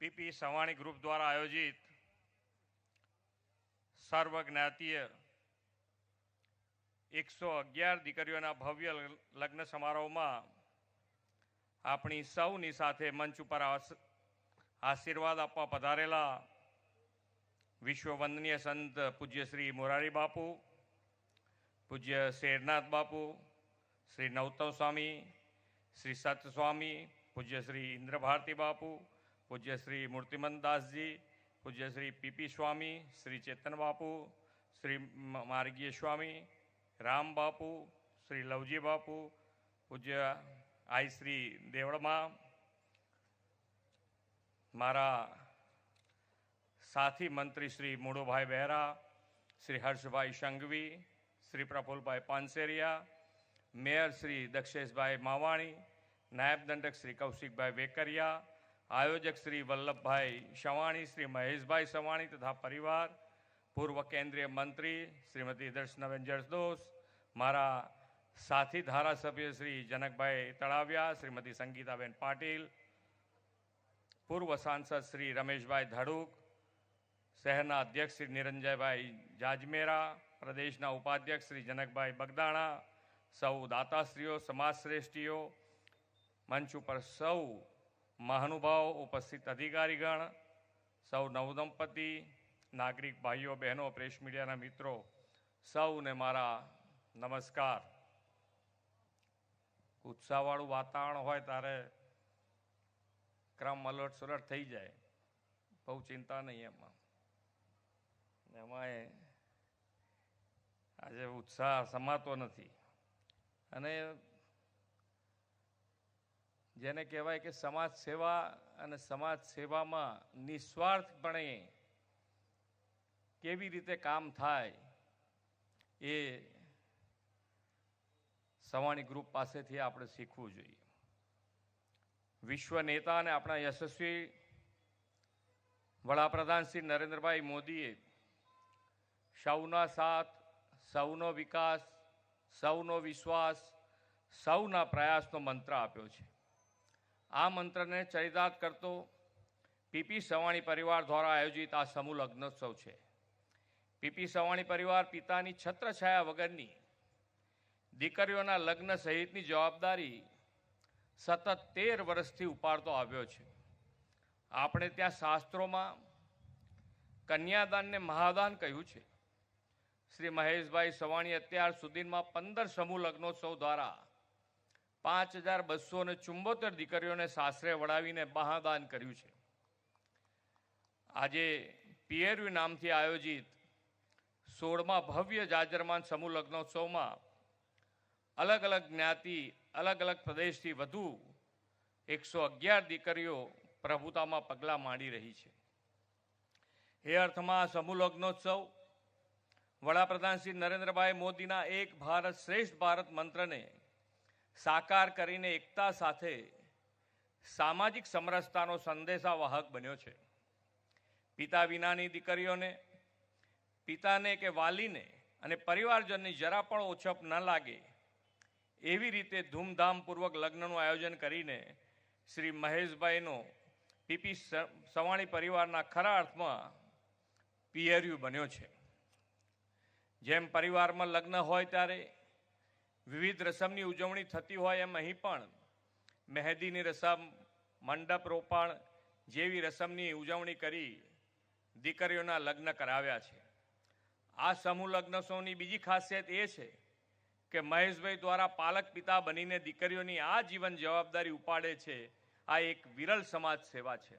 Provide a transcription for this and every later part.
PP Savani group દ્વારા આયોજિત સર્વ જ્ઞાતીય એકસો અગિયાર દીકરીઓના ભવ્ય લગ્ન સમારોહમાં આપણી સૌની સાથે મંચ ઉપર આશીર્વાદ આપવા પધારેલા વિશ્વવંદનીય સંત પૂજ્ય શ્રી મોરારી બાપુ, પૂજ્ય શેરનાથ બાપુ, શ્રી નૌતમ સ્વામી, શ્રી સત સ્વામી પૂજ્ય શ્રી ઇન્દ્રભારતી બાપુ પૂજ્ય શ્રી મૂર્તિમંત દાસજી પૂજ્ય શ્રી પીપી સ્વામી શ્રી ચેતન બાપુ શ્રી મ- માર્ગીય સ્વામી રામ બાપુ શ્રી લવજી બાપુ પૂજ્ય આઈ શ્રી દેવળમાં મારા સાથી મંત્રી શ્રી મુળુભાઈ બહેરા શ્રી હર્ષભાઈ સંઘવી શ્રી પ્રફુલભાઈ પાનસેરિયા મેયર શ્રી દક્ષેશભાઈ માવાણી નાયબ દંડક શ્રી કૌશિકભાઈ વેકરિયા આયોજક શ્રી વલ્લભભાઈ સવાણી, શ્રી મહેશભાઈ સવાણી તથા પરિવાર, પૂર્વ કેન્દ્રીય મંત્રી શ્રીમતી દર્શનાબેન જરદોસ મારા સાથી ધારાસભ્ય શ્રી જનકભાઈ તળાવિયા, શ્રીમતી સંગીતાબેન પાટીલ, પૂર્વ સાંસદ શ્રી રમેશભાઈ ધડુક, શહેરના અધ્યક્ષ શ્રી નિરંજયભાઈ જાજમેરા, પ્રદેશના ઉપાધ્યક્ષ શ્રી જનકભાઈ બગદાણા, સૌ દાતાશ્રીઓ, સમાજશ્રેષ્ઠીઓ, મંચ ઉપર સૌ મહાનુભાવો, ઉપસ્થિત અધિકારીગણ, સૌ નવદંપતિ, નાગરિક ભાઈઓ, બહેનો, પ્રેસ મીડિયાના મિત્રો, સૌને મારા નમસ્કાર. ઉત્સાહવાળું વાતાવરણ હોય ત્યારે ક્રમ અલટ સુલટ થઈ જાય. બહુ ચિંતા નહીં એમાં. એમાં આજે ઉત્સાહ સમાતો નથી. અને જેને કહેવાય કે સમાજ સેવા અને સમાજ સેવામાં નિસ્વાર્થપણે કેવી રીતે કામ થાય એ સવાણી ગ્રુપ પાસેથી આપણે શીખવું જોઈએ. વિશ્વ નેતા અને આપણા યશસ્વી વડાપ્રધાન શ્રી નરેન્દ્રભાઈ મોદીએ સૌના સાથ, સૌનો વિકાસ, સૌનો વિશ્વાસ, સૌના પ્રયાસનો મંત્ર આપ્યો છે. આ મંત્રને ચરિતાર્થ કરતો પીપી સવાણી પરિવાર દ્વારા આયોજિત આ સમૂહ લગ્નોત્સવ છે. પીપી સવાણી પરિવાર પિતાની છત્રછાયા વગરની દીકરીઓના લગ્ન સહિતની જવાબદારી સતત તેર વર્ષથી ઉપાડતો આવ્યો છે. આપણે ત્યાં શાસ્ત્રોમાં કન્યાદાનને મહાદાન કહ્યું છે. શ્રી મહેશભાઈ સવાણી અત્યાર સુધીમાં પંદર સમૂહ લગ્નોત્સવ દ્વારા પાંચ હજાર બસો ને ચુંબોતેર દીકરીઓને સાસરે વળાવીને મહાદાન કર્યું છે. આજે પિયરવી નામથી આયોજિત સોળમાં ભવ્ય જાજરમાન સમૂહ લગ્નોત્સવમાં અલગ અલગ જ્ઞાતિ, અલગ અલગ પ્રદેશથી વધુ એકસો અગિયાર દીકરીઓ પ્રભુતામાં પગલાં માંડી રહી છે. એ અર્થમાં સમૂહ લગ્નોત્સવ વડાપ્રધાન શ્રી નરેન્દ્રભાઈ મોદીના એક ભારત શ્રેષ્ઠ ભારત મંત્રને સાકાર કરીને એકતા સાથે સામાજિક સમરસતાનો સંદેશાવાહક બન્યો છે. પિતા વિનાની દીકરીઓને, પિતાને કે વાલીને અને પરિવારજનની જરા પણ ઓછપ ન લાગે એવી રીતે ધૂમધામપૂર્વક લગ્નનું આયોજન કરીને શ્રી મહેશભાઈનો પીપી સવાણી પરિવારના ખરા અર્થમાં પિયર્યુ બન્યો છે. જેમ પરિવારમાં લગ્ન હોય ત્યારે વિવિધ રસમની ઉજવણી થતી હોય એમ અહીં પણ મહેંદીની રસમ, મંડપ રોપણ જેવી રસમની ઉજવણી કરી દીકરીઓના લગ્ન કરાવ્યા છે. આ સમૂહ લગ્નોત્સવની બીજી ખાસિયત એ છે કે મહેશભાઈ દ્વારા પાલક પિતા બનીને દીકરીઓની આ જીવન જવાબદારી ઉપાડે છે. આ એક વિરલ સમાજ સેવા છે.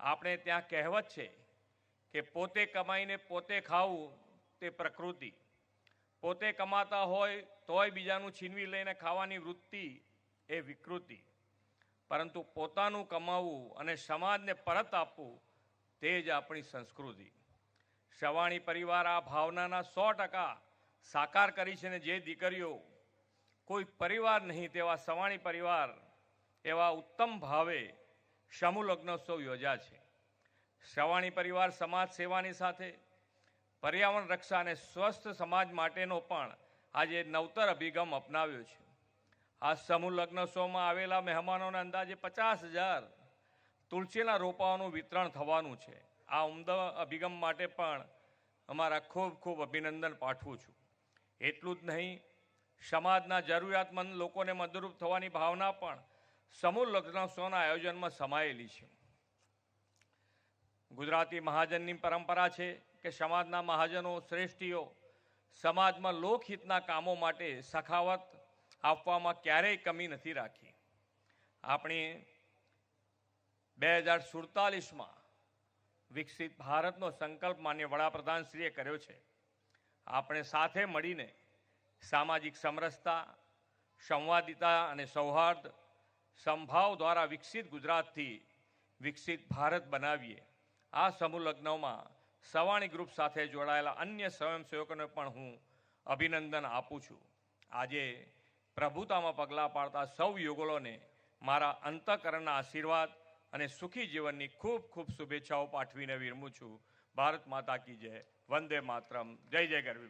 આપણે ત્યાં કહેવત છે કે પોતે કમાઈને પોતે ખાવું તે પ્રકૃતિ. પોતે કમાતા હોય, તોય બીજાનું છીનવી લઈને ખાવાની વૃત્તિ એ વિકૃતિ. પરંતુ પોતાનું કમાવવું અને સમાજને પરત આપવું, તે જ આપણી સંસ્કૃતિ. સવાણી પરિવાર આ ભાવનાના સો ટકા સાકાર કરી છે ને જે દીકરીઓ, કોઈ પરિવાર નહીં તેવા સવાણી પરિવાર એવા ઉત્તમ ભાવે સમૂહ લગ્નોત્સવ યોજ્યા છે. સવાણી પરિવાર સમાજ સેવાની સાથે પર્યાવરણ રક્ષા અને સ્વસ્થ સમાજ માટેનો પણ આજે નવતર અભિગમ અપનાવ્યો છે. આ સમૂહ લગ્નોત્સવમાં આવેલા મહેમાનોને અંદાજે પચાસ હજાર તુલસીના રોપાઓનું વિતરણ થવાનું છે. આ ઉમદા અભિગમ માટે પણ અમારા ખૂબ ખૂબ અભિનંદન પાઠવું છું. એટલું જ નહીં, સમાજના જરૂરિયાતમંદ લોકોને મદદરૂપ થવાની ભાવના પણ સમૂહ લગ્નોત્સવના આયોજનમાં સમાયેલી છે. ગુજરાતી મહાજનની પરંપરા છે કે સમાજના મહાજનો, શ્રેષ્ઠીઓ, સમાજમાં લોકહિતના કામો માટે સખાવત આપવામાં ક્યારેય કમી નથી રાખી. આપણી બે હજાર સુડતાલીસમાં વિકસિત ભારતનો સંકલ્પ માન્ય વડાપ્રધાનશ્રીએ કર્યો છે. આપણે સાથે મળીને સામાજિક સમરસતા, સંવાદિતા અને સૌહાર્દ સંભાવ દ્વારા વિકસિત ગુજરાતથી વિકસિત ભારત બનાવીએ. આ સમૂહ લગ્નમાં સવાણી ગ્રુપ સાથે જોડાયેલા અન્ય સ્વયંસેવકોને પણ હું અભિનંદન આપું છું. આજે પ્રભુતામાં પગલાં પાડતા સૌ યુગલોને મારા અંતઃકરણના આશીર્વાદ અને સુખી જીવનની ખૂબ ખૂબ શુભેચ્છાઓ પાઠવીને વિરમું છું. ભારત માતા કી જય. વંદે માતરમ. જય જય ગરવી